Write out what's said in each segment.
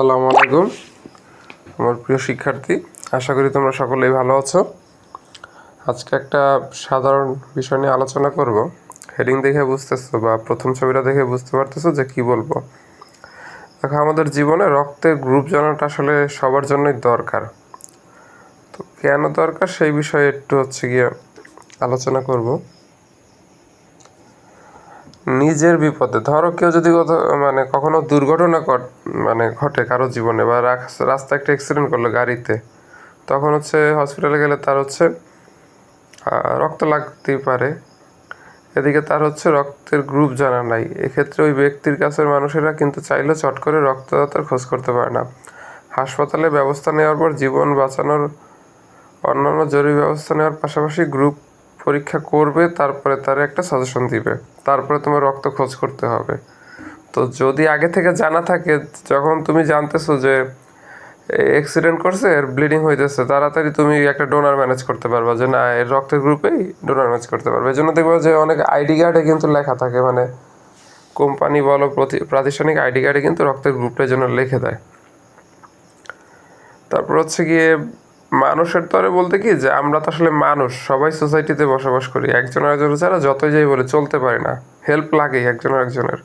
আসসালামু আলাইকুম, আমার প্রিয় শিক্ষার্থী। আশা করি তোমরা সকলেই ভালো আছো। আজকে একটা সাধারণ বিষয় নিয়ে আলোচনা করব। হেডিং দেখে বুঝতেছো বা প্রথম ছবিটা দেখে বুঝতে পারতেছো যে কি বলব। দেখো, আমাদের জীবনে রক্তের গ্রুপ জানাটা আসলে সবার জন্যই দরকার। তো কেন দরকার সেই বিষয়ে একটু হচ্ছে গিয়ে আলোচনা করব। নিজের বিপদে। ধরো কেউ যদি মানে কখনো দুর্ঘটনা ঘট মানে ঘটে কারও জীবনে বা রাস- রাস্তায় একটা অ্যাক্সিডেন্ট করল গাড়িতে, তখন হচ্ছে হসপিটালে গেলে তার হচ্ছে রক্ত লাগতেই পারে। এদিকে তার হচ্ছে রক্তের গ্রুপ জানা নাই। এক্ষেত্রে ওই ব্যক্তির কাছের মানুষেরা কিন্তু চাইলে চট করে রক্তদাতার খোঁজ করতে পারে না। হাসপাতালে ব্যবস্থা নেওয়ার পর জীবন বাঁচানোর অন্যান্য জরুরি ব্যবস্থা নেওয়ার পাশাপাশি গ্রুপ পরীক্ষা করবে, তারপরে তার একটা সাজেশন দিবে। তারপরে তোমার রক্ত খোঁজ করতে হবে। তো যদি আগে থেকে জানা থাকে, যখন তুমি জানতেছো যে অ্যাক্সিডেন্ট করছে, এর ব্লিডিং হইতেছে, তাড়াতাড়ি তুমি একটা ডোনার ম্যানেজ করতে পারবা যে, না, এর রক্তের গ্রুপেই ডোনার ম্যানেজ করতে পারবে। এই জন্য দেখব যে অনেক আইডি কার্ডে কিন্তু লেখা থাকে মানে কোম্পানি বলো, প্রতি- প্রাতিষ্ঠানিক আইডি কার্ডে কিন্তু রক্তের গ্রুপটার জন্য লিখে দেয়। তারপর হচ্ছে গিয়ে মানুষের তরে বলতে কি যে আমরা তো আসলে মানুষ, সবাই সোসাইটিতে বসবাস করি। একজন আরেকজন ছাড়া যতই যাই বলে, চলতে পারি না। হেল্প লাগেই একজন আরেকজনের।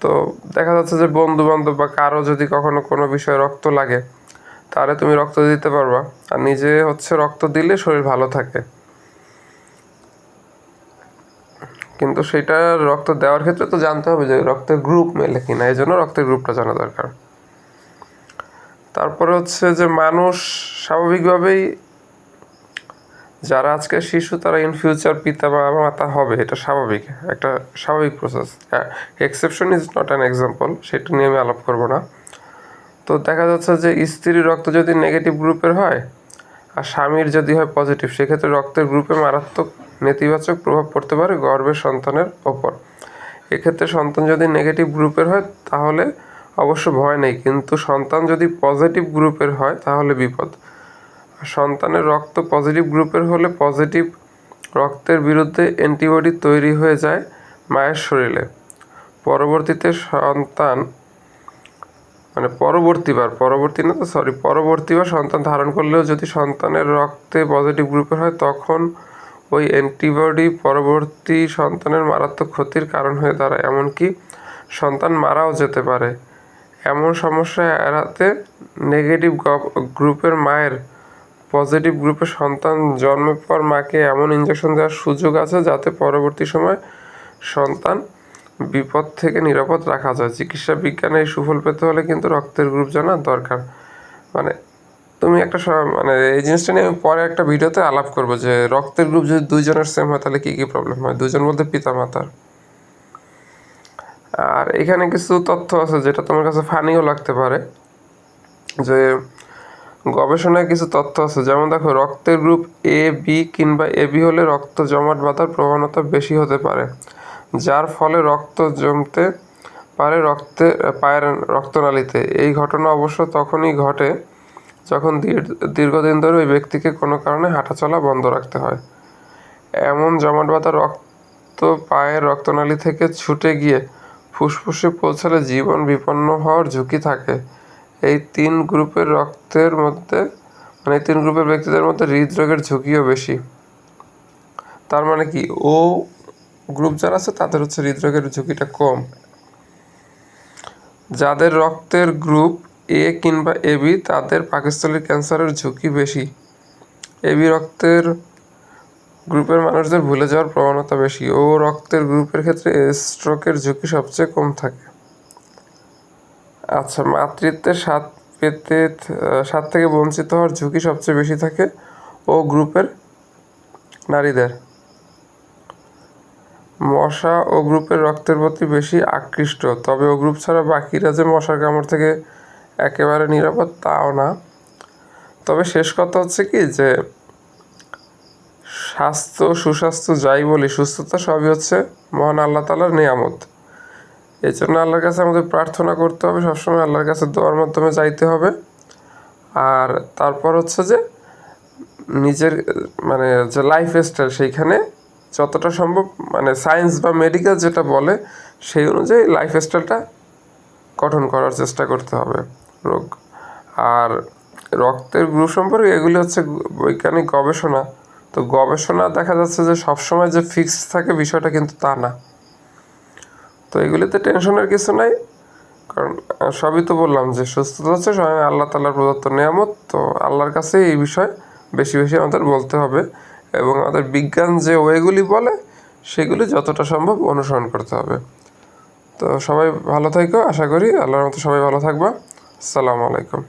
তো দেখা যাচ্ছে যে বন্ধু বান্ধব বা কারও যদি কখনো কোনো বিষয়ে রক্ত লাগে, তাহলে তুমি রক্ত দিতে পারবা। আর নিজে হচ্ছে রক্ত দিলে শরীর ভালো থাকে। কিন্তু সেটা রক্ত দেওয়ার ক্ষেত্রে তো জানতে হবে যে রক্তের গ্রুপ মেলে কিনা, এই জন্য রক্তের গ্রুপটা জানা দরকার। তারপরে হচ্ছে যে মানুষ স্বাভাবিকভাবেই, যারা আজকে শিশু তারা ইন ফিউচার পিতা বা মাতা হবে, এটা স্বাভাবিক। একটা স্বাভাবিক process exception is not an example সেটা নিয়ে আমি আলাপ করব না। তো দেখা যাচ্ছে যে স্ত্রীর রক্ত যদি নেগেটিভ গ্রুপের হয়, আর স্বামীর যদি হয় পজিটিভ সেক্ষেত্রে রক্তের গ্রুপে মারাত্মক নেতিবাচক প্রভাব পড়তে পারে গর্ভের সন্তানের ওপর। এক্ষেত্রে সন্তান যদি নেগেটিভ গ্রুপের হয়, তাহলে অবশ্য ভয় নেই, কিন্তু সন্তান যদি পজিটিভ গ্রুপের হয়, তাহলে বিপদ। সন্তানের রক্ত পজিটিভ গ্রুপের হলে পজিটিভ রক্তের বিরুদ্ধে অ্যান্টিবডি তৈরি হয়ে যায় মায়ের শরীরে। পরবর্তীতে সন্তান মানে পরবর্তীবার পরবর্তী না তো সরি পরবর্তীবার সন্তান ধারণ করলেও যদি সন্তানের রক্তে পজিটিভ গ্রুপের হয়, তখন ওই অ্যান্টিবডি পরবর্তী সন্তানের মারাত্মক ক্ষতির কারণ হয়ে দাঁড়ায়। এমনকি সন্তান মারাও যেতে পারে। এমন সমস্যা এড়াতে নেগেটিভ গ্রুপের মায়ের পজিটিভ গ্রুপের সন্তান জন্মের পর মাকে এমন ইঞ্জেকশন দেওয়ার সুযোগ আছে যাতে পরবর্তী সময় সন্তান বিপদ থেকে নিরাপদ রাখা যায়। চিকিৎসা বিজ্ঞানে এই সুফল পেতে হলে কিন্তু রক্তের গ্রুপ জানা দরকার। মানে তুমি একটা মানে এই জিনিসটা নিয়ে পরে একটা ভিডিওতে আলাপ করব যে রক্তের গ্রুপ যদি দুইজনের সেম হয় তাহলে কী কী প্রবলেম হয়? দুজন বলতে পিতা মাতার আর এখানে কিছু তথ্য আছে যেটা তোমার কাছে ফানিও লাগতে পারে। যে গবেষণায় কিছু তথ্য আছে, যেমন দেখো রক্তের গ্রুপ এ বি কিংবা এবি হলে রক্ত জমাট বাঁধার প্রবণতা বেশি হতে পারে, যার ফলে রক্ত জমতে পারে রক্তে, পায়ের রক্তনালীতে। এই ঘটনা অবশ্য তখনই ঘটে যখন দীর- দীর্ঘদিন ধরে ওই ব্যক্তিকে কোনো কারণে হাঁটাচলা বন্ধ রাখতে হয়। এমন জমাট বাঁধা রক্ত পায়ের রক্তনালী থেকে ছুটে গিয়ে ফুসফুসে পৌঁছালে জীবন বিপন্ন হওয়ার ঝুঁকি থাকে। এই তিন গ্রুপের রক্তের মধ্যে মানে তিন গ্রুপের ব্যক্তিদের মধ্যে হৃদরোগের ঝুঁকিও বেশি। তার মানে কি? ও গ্রুপ যারা আছে, তাদের হচ্ছে হৃদরোগের ঝুঁকিটা কম। যাদের রক্তের গ্রুপ এ কিংবা এবি তাদের পাকিস্তানের ক্যান্সারের ঝুঁকি বেশি। এবি রক্তের গ্রুপের মানুষদের ভুলে যাওয়ার প্রবণতা বেশি ও রক্তের গ্রুপের ক্ষেত্রে স্ট্রোকের ঝুঁকি সবচেয়ে কম থাকে। আচ্ছা মাতৃত্বের স্বাদ পেতে স্বাদ থেকে বঞ্চিত হওয়ার ঝুঁকি সবচেয়ে বেশি থাকে ও গ্রুপের নারীদের। মশা ও গ্রুপের রক্তের প্রতি বেশি আকৃষ্ট, তবে ও গ্রুপ ছাড়া বাকিরা যে মশার কামড় থেকে একেবারে নিরাপদ তাও না। তবে শেষ কথা হচ্ছে কি যে স্বাস্থ্য, সুস্বাস্থ্য যাই বলি, সুস্থতা সবই হচ্ছে মহান আল্লাহ তালার নিয়ামত। এই জন্য আল্লাহর কাছে আমাদের প্রার্থনা করতে হবে, সবসময় আল্লাহর কাছে দোয়ার মাধ্যমে চাইতে হবে। আর তারপর হচ্ছে যে নিজের মানে যে লাইফ স্টাইল সেইখানে যতটা সম্ভব মানে সায়েন্স বা মেডিকেল যেটা বলে, সেই অনুযায়ী লাইফ স্টাইলটা গঠন করার চেষ্টা করতে হবে রোগ। আর রক্তের গ্রুপ সম্পর্কে এগুলি হচ্ছে বৈজ্ঞানিক গবেষণা। তো গবেষণা দেখা যাচ্ছে যে সবসময় যে ফিক্স থাকে বিষয়টা কিন্তু তা না। তো এগুলিতে টেনশনের কিছু নাই, কারণ সবই তো বললাম যে সুস্থতা হচ্ছে স্বয়ং আল্লাহ তাল্লাহর প্রদত্ত নিয়ামত। তো আল্লাহর কাছে এই বিষয়ে বেশি বেশি আমাদের বলতে হবে এবং আমাদের বিজ্ঞান যে ওয়েগুলি বলে সেগুলি যতটা সম্ভব অনুসরণ করতে হবে। তো সবাই ভালো থাকো আশা করি আল্লাহর মতো সবাই ভালো থাকবা। আসসালামু আলাইকুম।